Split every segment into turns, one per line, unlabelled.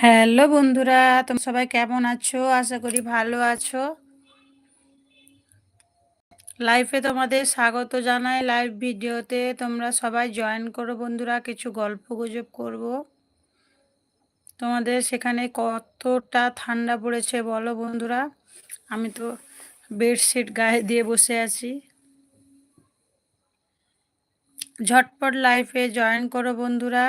Hello বন্ধুরা, তোমরা সবাই কেমন আছো? আশা করি ভালো আছো। লাইফে তোমাদের স্বাগত জানাই। লাইভ ভিডিওতে তোমরা সবাই জয়েন করো বন্ধুরা, কিছু গল্প গুজব করব। তোমাদের সেখানে কতটা ঠান্ডা পড়েছে বলো বন্ধুরা? আমি তো বেডশিট গায়ে দিয়ে বসে আছি। ঝটপট লাইফে জয়েন করো বন্ধুরা।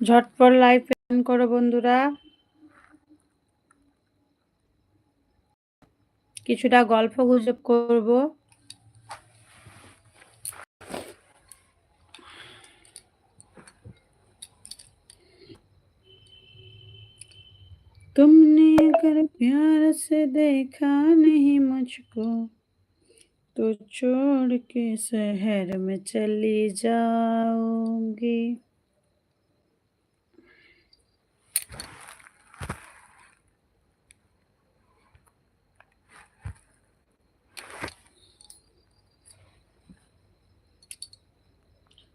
ঝটপট লাইভ জয়েন করো বন্ধুরা। কিছুটা গল্প গুজব করব। तुमने अगर प्यार से देखा नहीं मुझको तो छोड़ के शहर में चली जाऊंगी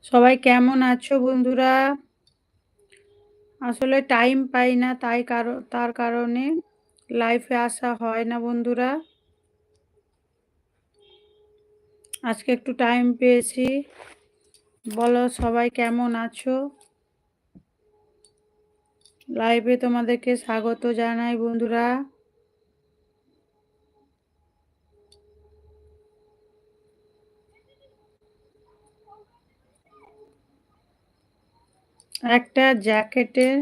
সবাই কেমন আছো বন্ধুরা আসলে টাইম পাই না, তাই কারও, তার কারণে লাইফে আসা হয় না বন্ধুরা। আজকে একটু টাইম পেয়েছি। বলো সবাই কেমন আছো? লাইভে তোমাদেরকে স্বাগত জানাই বন্ধুরা। একটা জ্যাকেটের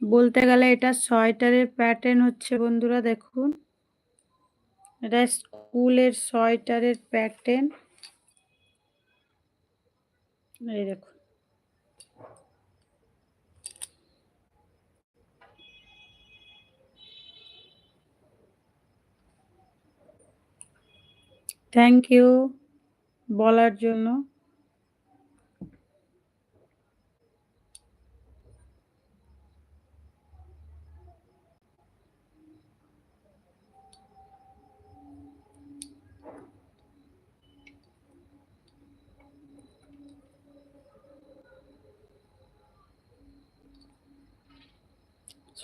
বলতে গেলে এটা সোয়েটারের প্যাটার্ন হচ্ছে বন্ধুরা দেখুন। এটা স্কুলের সোয়েটারের প্যাটার্ন এই দেখুন। থ্যাংক ইউ বলার জন্য।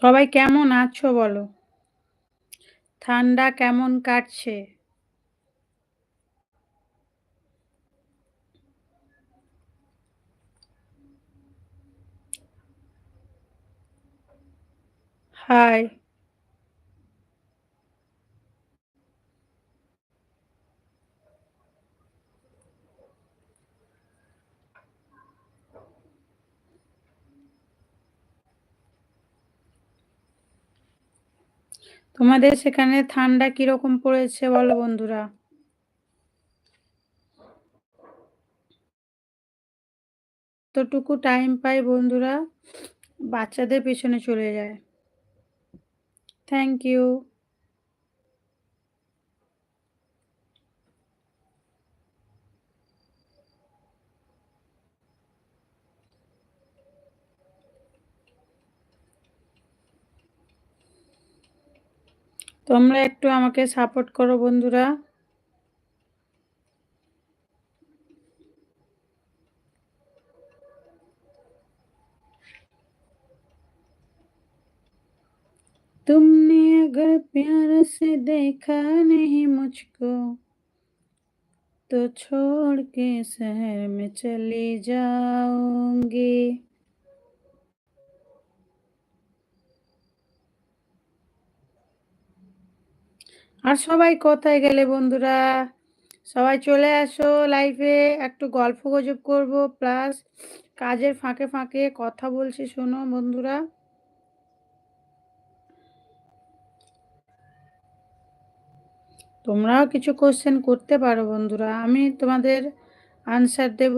সবাই কেমন আছো বলো? ঠান্ডা কেমন কাটছে? হাই তোমাদের সেখানে ঠান্ডা কীরকম পড়েছে বলো বন্ধুরা? যতটুকু টাইম পাই বন্ধুরা, বাচ্চাদের পেছনে চলে যায়। থ্যাংক ইউ তোমরা একটু আমাকে সাপোর্ট করো বন্ধুরা तुमने अगर प्यार से देखा नहीं मुझको तो छोड़ के शहर में चली जाऊंगी আর সবাই কোথায় গেলে বন্ধুরা? সবাই চলে আসো লাইভে একটু গল্প গুজব করব প্লাস কাজের ফাঁকে ফাঁকে কথা বলছি, শোনো বন্ধুরা। তোমরাও কিছু কোশ্চেন করতে পারো বন্ধুরা, আমি তোমাদের আনসার দেব।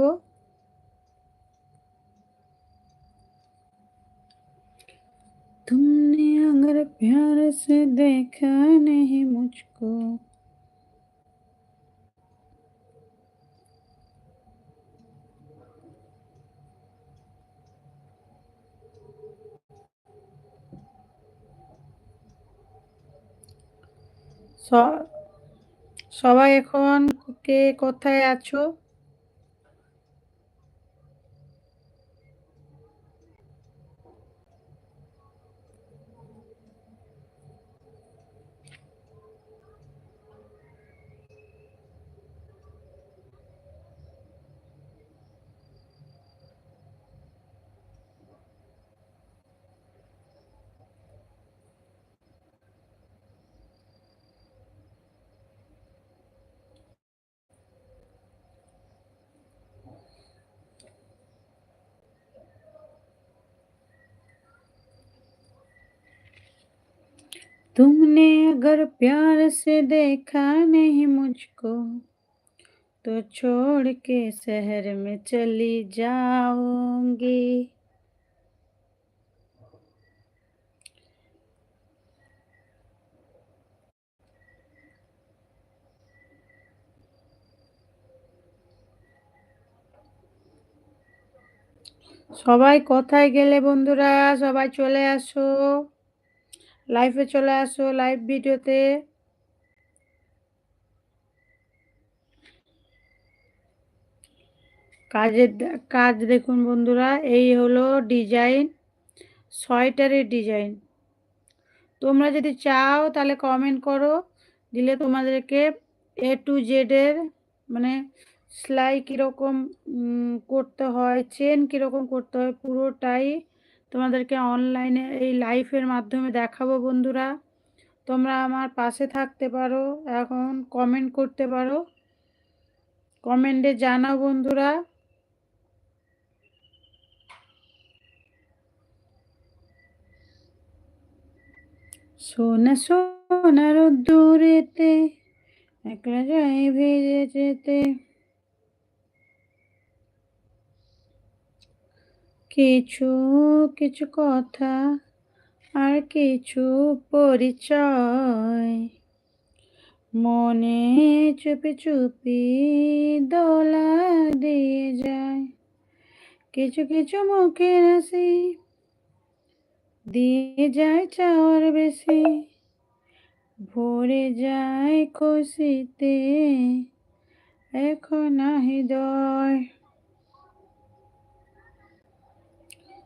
अगर प्यार से देखा नहीं मुझको। सबा एखन के কোথায় आछो तुमने अगर प्यार से देखा नहीं मुझको तो छोड़ के शहर में चली जाऊंगी সবাই কোথায় গেলে বন্ধুরা সবাই চলে আসো লাইভে চলে আসো লাইভ ভিডিওতে কাজের কাজ দেখুন বন্ধুরা, এই হলো ডিজাইন সোয়েটারের ডিজাইন তোমরা যদি চাও তাহলে কমেন্ট করো, দিলে তোমাদেরকে এ টু জেডের মানে সেলাই কীরকম করতে হয় চেন কীরকম করতে হয়, পুরোটাই তোমাদেরকে অনলাইনে এই লাইফের মাধ্যমে দেখাবো বন্ধুরা। তোমরা আমার পাশে থাকতে পারো, এখন কমেন্ট করতে পারো। কমেন্টে জানাও বন্ধুরা। সোনা সোনার দূরেতে একলা যাই ভেজে যেতে। কিছু কিছু কথা আর কিছু পরিচয়। মনে চুপি চুপি দোলা দিয়ে যায়। কিছু কিছু মুখের হাসি দিয়ে যায় চাওয়ার বেশি। ভরে যায় খুশিতে, এখন হৃদয়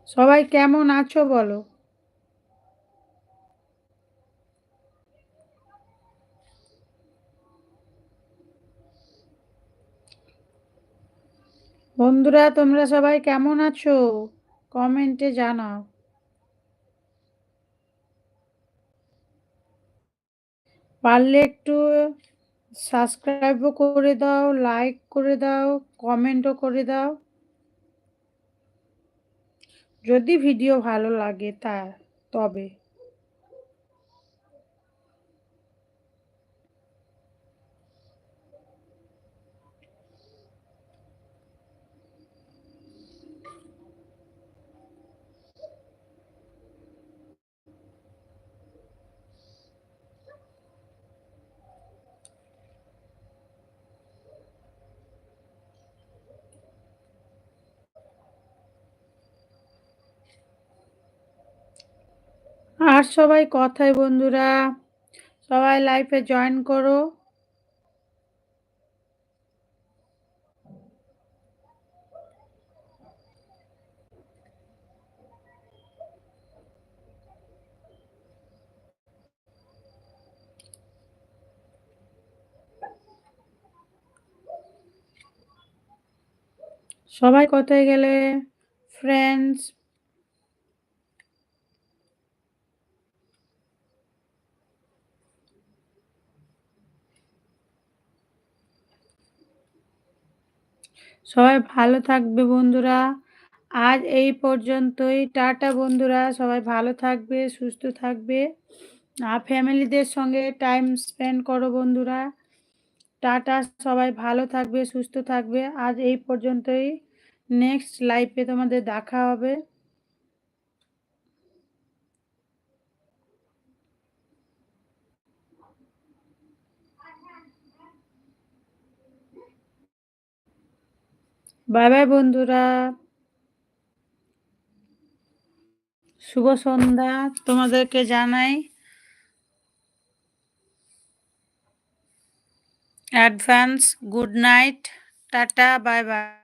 সবাই কেমন আছো বলো? বন্ধুরা, তোমরা সবাই কেমন আছো? কমেন্টে জানাও। পারলে একটু সাবস্ক্রাইবও করে দাও লাইক করে দাও কমেন্টও করে দাও। যদি ভিডিও ভালো লাগে তা তবে আর সবাই কথায় বন্ধুরা সবাই লাইফে জয়েন করো। সবাই কোথায় গেলে ফ্রেন্ডস সবাই ভালো থাকবে বন্ধুরা। আজ এই পর্যন্তই। টাটা বন্ধুরা, সবাই ভালো থাকবে, সুস্থ থাকবে। আর ফ্যামিলিদের সঙ্গে টাইম স্পেন্ড করো বন্ধুরা। টাটা, সবাই ভালো থাকবে, সুস্থ থাকবে। আজ এই পর্যন্তই। নেক্সট লাইফে তোমাদের দেখা হবে। বাই বাই বন্ধুরা। শুভ সন্ধ্যা তোমাদেরকে জানাই। Advance good night tata bye bye.